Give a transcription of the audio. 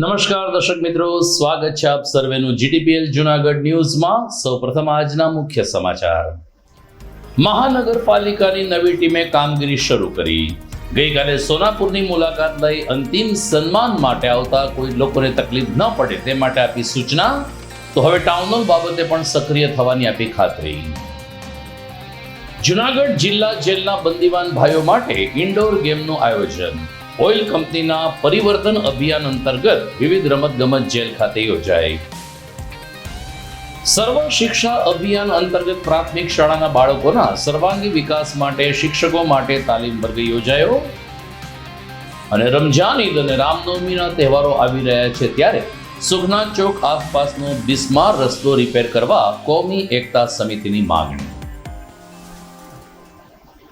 નમસ્કાર દર્શક મિત્રો, સ્વાગત છે આપ સર્વેનું જીટીપીએલ જુનાગઢ ન્યૂઝમાં. સૌપ્રથમ આજના મુખ્ય સમાચાર. મહાનગરપાલિકાની નવી ટીમે કામગીરી શરૂ કરી. ગઈકાલે સોનાપુરની મુલાકાત લઈ અંતિમ સન્માન માટે આવતા કોઈ લોકોને તકલીફ ન પડે તે માટે આપી સૂચના. તો હવે ટાઉન બાબતે પણ સક્રિય થવાની આપી ખાતરી. જુનાગઢ જિલ્લા જેલના બંદીવાન ભાઈઓ માટે ઇન્ડોર ગેમનું આયોજન. ઓઇલ કંપનીના પરિવર્તન અભિયાન અંતર્ગત વિવિધ રમતગમત જેલ ખાતે યોજાઈ. સર્વ શિક્ષા અભિયાન અંતર્ગત પ્રાથમિક શાળાના બાળકોના સર્વાંગી વિકાસ માટે શિક્ષકો માટે તાલીમ વર્ગ યોજાયો. અને રમજાન ઈદ અને રામનવમીના તહેવારો આવી રહ્યા છે ત્યારે સુખના ચોક આસપાસનો બિસ્માર રસ્તો રિપેર કરવા કોમી એકતા સમિતિની માંગણી.